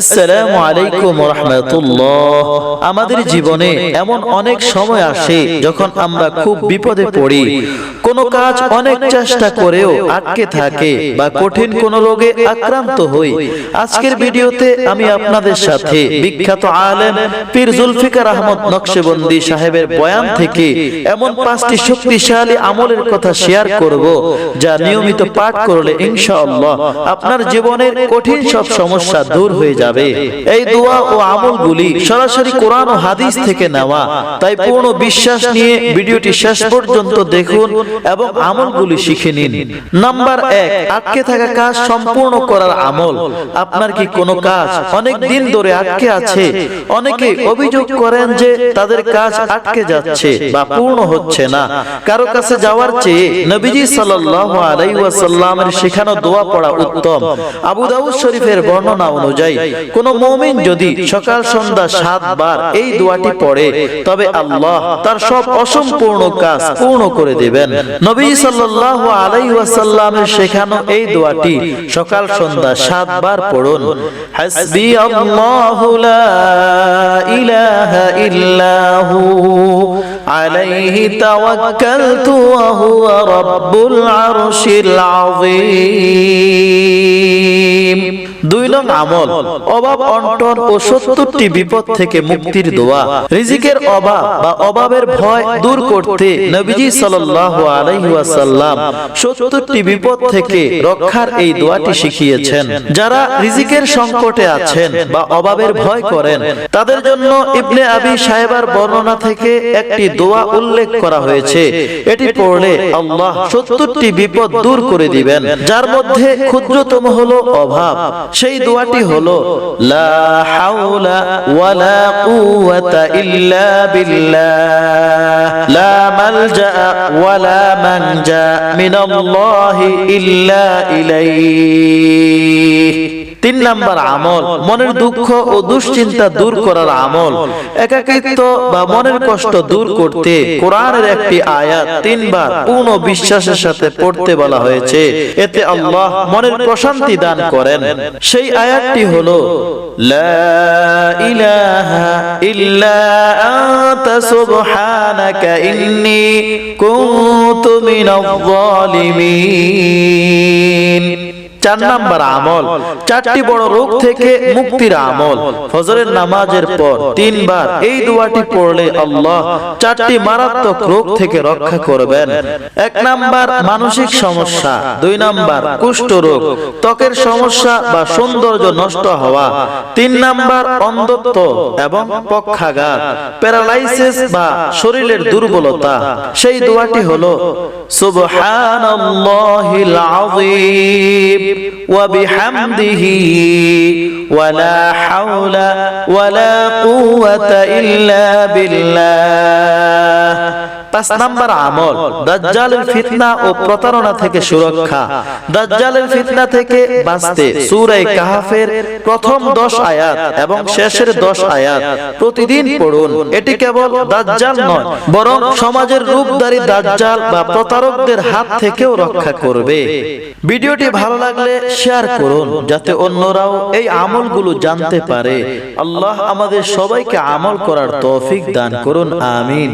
আসসালামু আলাইকুম রহমতুল্লাহ। আমাদের জীবনে এমন অনেক সময় আসে যখন আমরা খুব বিপদে পড়ি। কোনো কাজ অনেক চেষ্টা করেও আটকে থাকে বা কঠিন কোনো রোগে আক্রান্ত হই। আজকের ভিডিওতে আমি আপনাদের সাথে বিখ্যাত আলেম পীর জুলফিকার আহমদ নকশেবন্দি সাহেবের বয়ান থেকে এমন পাঁচটি শক্তিশালী আমলের কথা শেয়ার করব যা নিয়মিত পাঠ করলে ইনশাআল্লাহ আপনার জীবনের কঠিন সব সমস্যা দূর হয়ে যাবে এই দোয়া ও আমলগুলি সরাসরি কোরআন ও হাদিস থেকে নেওয়া। তাই পূর্ণ বিশ্বাস নিয়ে ভিডিওটি শেষ পর্যন্ত দেখুন এবং আমলগুলি শিখে নিন। নাম্বার এক, আটকে থাকা কাজ সম্পূর্ণ করার আমল। আপনার কি কোনো কাজ অনেক দিন ধরে আটকে আছে? অনেকে অভিযোগ করেন যে তাদের কাজ আটকে যাচ্ছে বা পূর্ণ হচ্ছে না। কারও কাছে যাওয়ার চেয়ে নবীজি সাল্লাল্লাহু আলাইহি ওয়াসাল্লামের শেখানো দোয়া পড়া উত্তম। আবু দাউদ শরীফের বর্ণনা অনুযায়ী কোন মুমিন যদি সকাল সন্ধ্যা সাতবার এই দোয়াটি পড়ে, তবে আল্লাহ তার সব অসম্পূর্ণ কাজ পূর্ণ করে দেবেন। নবী সাল্লাল্লাহু আলাইহি ওয়াসাল্লামের শেখানো এই দোয়াটি, সকাল সন্ধ্যা সাতবার পড়ুন। হাসবি আল্লাহু লা ইলাহা আলাইহি রাব্বুল আরশিল আযীম। দুই নং আমল, অভাব অন্টন ও সত্তরটি বিপদ থেকে মুক্তির দোয়া। রিজিকের অভাব বা অভাবের ভয় দূর করতে নবীজি সাল্লাল্লাহু আলাইহি সত্তরটি বিপদ থেকে রক্ষার এই দোয়াটি শিখিয়েছেন। যারা রিজিকের সংকটে আছেন বা অভাবের ভয় করেন, তাদের জন্য ইবনে আবি সাহেবার বর্ণনা থেকে একটি দোয়া উল্লেখ করা হয়েছে। এটি পড়লে আল্লাহ সত্তরটি বিপদ দূর করে দিবেন, যার মধ্যে ক্ষুদ্রতম হলো অভাব। সেই দোয়াটি হলো লা হাওলা ওয়ালা কুওয়াতা ইল্লা বিল্লাহ। লা মালজা ওয়ালা মানজা মিনাল্লাহি ইল্লা ইলাইহি। তিন নাম্বার আমল, মনের দুঃখ ও দুশ্চিন্তা দূর করার আমল। একাকিত্ব বা মনের কষ্ট দূর করতে কোরআনের একটি আয়াত তিনবার পূর্ণ বিশ্বাসের সাথে পড়তে বলা হয়েছে। এতে আল্লাহ মনের প্রশান্তি দান করেন। সেই আয়াতটি হলো, লা ইলাহা ইল্লা আনতা ইন্নী চার নাম্বার আমল। চারটি বড় রোগ থেকে মুক্তির আমল। ফজরের নামাজের পর তিনবার এই দোয়াটি পড়লে আল্লাহ চারটি মারাত্মক রোগ থেকে রক্ষা করবেন। এক নাম্বার মানসিক সমস্যা। দুই নাম্বার কুষ্ঠ রোগ। ত্বকের সমস্যা বা সৌন্দর্য নষ্ট হওয়া। তিন নাম্বার অন্ধত্ব এবং পক্ষাঘাত। প্যারালাইসিস বা শরীরের দুর্বলতা। সেই দোয়াটি হলো সুবহানাল্লাহিল আযীম। وبحمده ولا حول ولا قوة إلا بالله. পাঁচ নাম্বার আমল, দাজ্জালের ফিতনা ও প্রতারণা থেকে সুরক্ষা। দাজ্জালের ফিতনা থেকে বাঁচতে কাহাফের প্রথম 10 আয়াত এবং শেষের 10 আয়াত প্রতিদিন পড়ুন। এটি কেবল দাজ্জাল নয়, বরং সমাজের দাজ্জাল বা প্রতারকদের হাত থেকেও রক্ষা করবে। ভিডিওটি ভালো লাগলে শেয়ার করুন, যাতে অন্যরাও এই আমলগুলো জানতে পারে। আল্লাহ আমাদের সবাইকে আমল করার তৌফিক দান করুন, আমিন।